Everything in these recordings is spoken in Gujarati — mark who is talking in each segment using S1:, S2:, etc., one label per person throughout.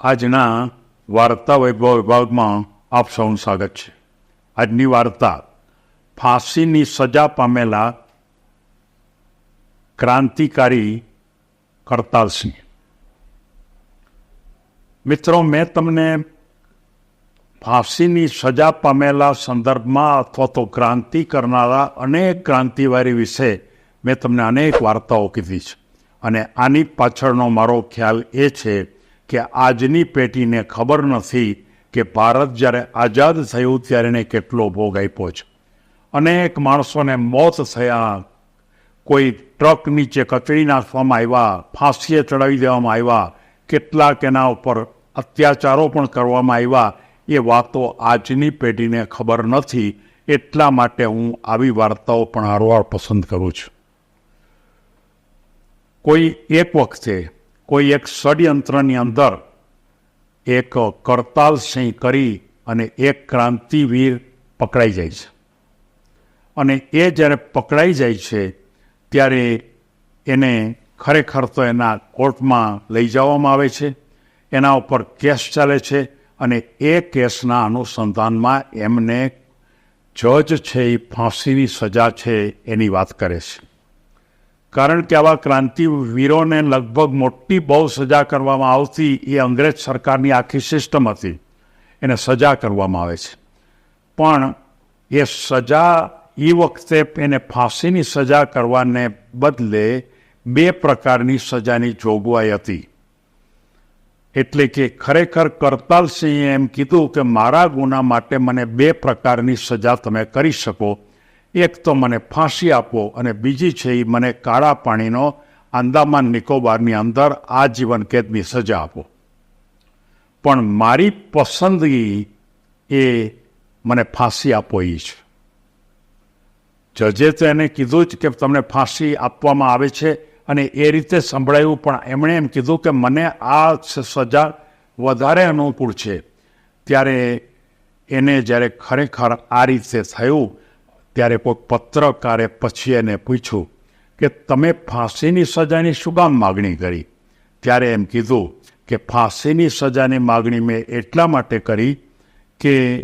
S1: આજના વાર્તા વૈભવ વિભાગમાં આપ સૌનું સ્વાગત છે. આજની વાર્તા ફાંસીની સજા પામેલા ક્રાંતિકારી કરતાલસિંહ મિત્રો, મેં તમને ફાંસીની સજા પામેલા સંદર્ભમાં અથવા તો ક્રાંતિ કરનારા અનેક ક્રાંતિવારી વિશે મેં તમને અનેક વાર્તાઓ કીધી છે. અને આની પાછળનો મારો ખ્યાલ એ છે કે આજની પેઢીને ખબર નથી કે ભારત જ્યારે આઝાદ થયું ત્યારે એને કેટલો ભોગ આપ્યો છે. અનેક માણસોને મોત થયા, કોઈ ટ્રક નીચે કચડી નાખવામાં આવ્યા, ફાંસીએ ચડાવી દેવામાં આવ્યા, કેટલાક એના ઉપર અત્યાચારો પણ કરવામાં આવ્યા, એ વાતો આજની પેઢીને ખબર નથી, એટલા માટે હું આવી વાર્તાઓ પણ હારવાર પસંદ કરું છું. કોઈ એક વખતે કોઈ એક ષડયંત્રની અંદર એક કરતાલ સિંહ કરી અને એક ક્રાંતિવીર પકડાઈ જાય છે. અને એ જ્યારે પકડાઈ જાય છે, ત્યારે એને ખરેખર તો એના કોર્ટમાં લઈ જવામાં આવે છે. એના ઉપર કેસ ચાલે છે અને એ કેસના અનુસંધાનમાં એમને જજ છે, એ ફાંસીની સજા છે એની વાત કરે છે. કારણ કે આવા ક્રાંતિવીરોને લગભગ મોટી બહુ સજા કરવામાં આવતી એ અંગ્રેજ સરકારની આખી સિસ્ટમ હતી. એને સજા કરવામાં આવે છે. પણ એ સજા એ વખતે એને ફાંસીની સજા કરવાને બદલે બે પ્રકારની સજાની જોગવાઈ હતી. એટલે કે ખરેખર કરતાલસિંહે એમ કીધું કે મારા ગુના માટે મને બે પ્રકારની સજા તમે કરી શકો. એક તો મને ફાંસી આપો અને બીજી છે એ મને કાળા પાણીનો આંદામાન નિકોબારની અંદર આજીવન કેદની સજા આપો. પણ મારી પસંદગી એ મને ફાંસી આપો એ છે. જજે તો એને કીધું જ કે તમને ફાંસી આપવામાં આવે છે અને એ રીતે સંભળાયું, પણ એમણે એમ કીધું કે મને આ સજા વધારે અનુકૂળ છે. ત્યારે એને જ્યારે ખરેખર આ રીતે થયું ત્યારે કોઈ પત્રકારે પછી એને પૂછ્યું કે તમે ફાંસીની સજાની શું કામ માગણી કરી? ત્યારે એમ કીધું કે ફાંસીની સજાની માગણી મેં એટલા માટે કરી કે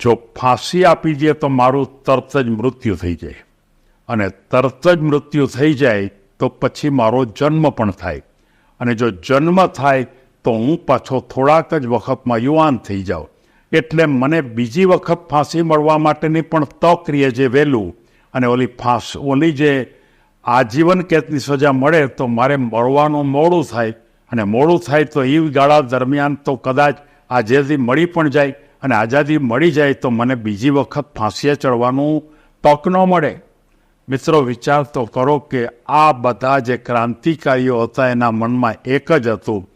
S1: જો ફાંસી આપી દે તો મારું તરત જ મૃત્યુ થઈ જાય. અને તરત જ મૃત્યુ થઈ જાય તો પછી મારો જન્મ પણ થાય. અને જો જન્મ થાય તો હું પાછો થોડાક જ વખતમાં યુવાન થઈ જાઉં. એટલે મને બીજી વખત ફાંસી મળવા માટેની પણ તક રહીએ જે વહેલું અને ઓલી ફાંસ, ઓલી જે આજીવન કેદની સજા મળે તો મારે મળવાનું મોડું થાય અને મોડું થાય તો એ ગાળા દરમિયાન તો કદાચ આઝાદી મળી પણ જાય અને આઝાદી મળી જાય તો મને બીજી વખત ફાંસીએ ચડવાનું તક ન મળે. મિત્રો, વિચાર તો કરો કે આ બધા જે ક્રાંતિકારીઓ હતા એના મનમાં એક જ હતું.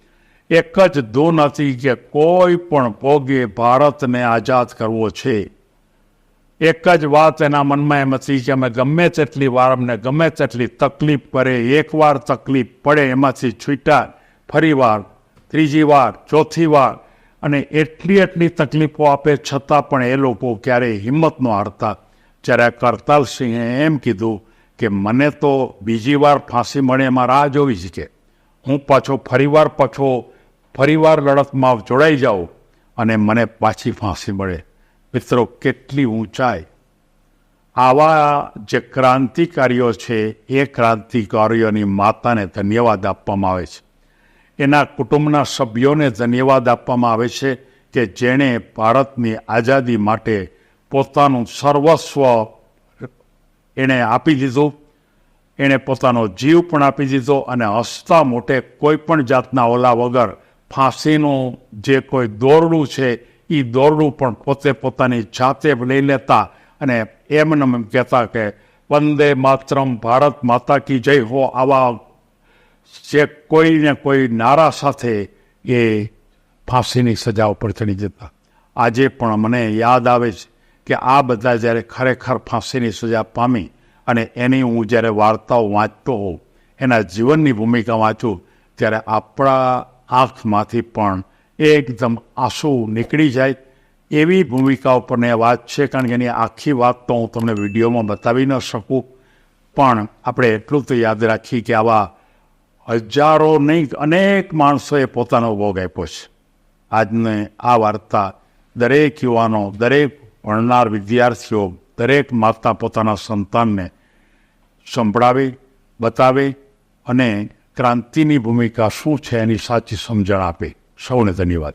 S1: એક જ ધૂન હતી કે કોઈ પણ ભોગે ભારતને આઝાદ કરવો છે. એક જ વાત એના મનમાં એમ હતી કે અમે ગમે તેટલી વાર અમને ગમે તેટલી તકલીફ પડે એકવાર તકલીફ પડે એમાંથી છૂટા, ફરી વાર, ત્રીજી વાર, ચોથી વાર અને એટલી એટલી તકલીફો આપે છતાં પણ એ લોકો ક્યારેય હિંમત ન હારતા જ્યારે કરતાલસિંહે એમ કીધું કે મને તો બીજી વાર ફાંસી મળે, એમાં રાહ જોવી જ કે હું પાછો ફરીવાર પાછો ફરીવાર લડતમાં જોડાઈ જાઓ અને મને પાછી ફાંસી મળે. મિત્રો, કેટલી ઊંચાઈ. આવા જે ક્રાંતિકારીઓ છે, એ ક્રાંતિકારીઓની માતાને ધન્યવાદ આપવામાં આવે છે. એના કુટુંબના સભ્યોને ધન્યવાદ આપવામાં આવે છે કે જેણે ભારતની આઝાદી માટે પોતાનું સર્વસ્વ એણે આપી દીધું, એણે પોતાનો જીવ પણ આપી દીધો અને હસતા મોટે કોઈ પણ જાતના ઓલા વગર ફાંસીનું જે કોઈ દોરડું છે એ દોરડું પણ પોતે પોતાની જાતે લઈ લેતા અને એમને એમ કહેતા કે, વંદે માતરમ, ભારત માતા કી જય હો આવા. જે કોઈને કોઈ નારા સાથે એ ફાંસીની સજા ઉપર ચડી જતા. આજે પણ મને યાદ આવે છે કે આ બધા જ્યારે ખરેખર ફાંસીની સજા પામી અને એની હું જ્યારે વાર્તાઓ વાંચતો હોઉં, એના જીવનની ભૂમિકા વાંચું, ત્યારે આપણા આંખમાંથી પણ એકદમ આંસુ નીકળી જાય એવી ભૂમિકા ઉપરની વાત છે, કારણ કે એની આખી વાત તો હું તમને વિડીયોમાં બતાવી ન શકું. પણ આપણે એટલું તો યાદ રાખીએ કે આવા હજારો નહીં, અનેક માણસોએ પોતાનો ભોગ આપ્યો છે. આજને આ વાર્તા દરેક યુવાનો, દરેક ભણનાર વિદ્યાર્થીઓ, દરેક માતા પોતાના સંતાનને સંભળાવે, બતાવે અને ક્રાંતિની ભૂમિકા શું છે એની સાચી સમજણ આપે. સૌને ધન્યવાદ.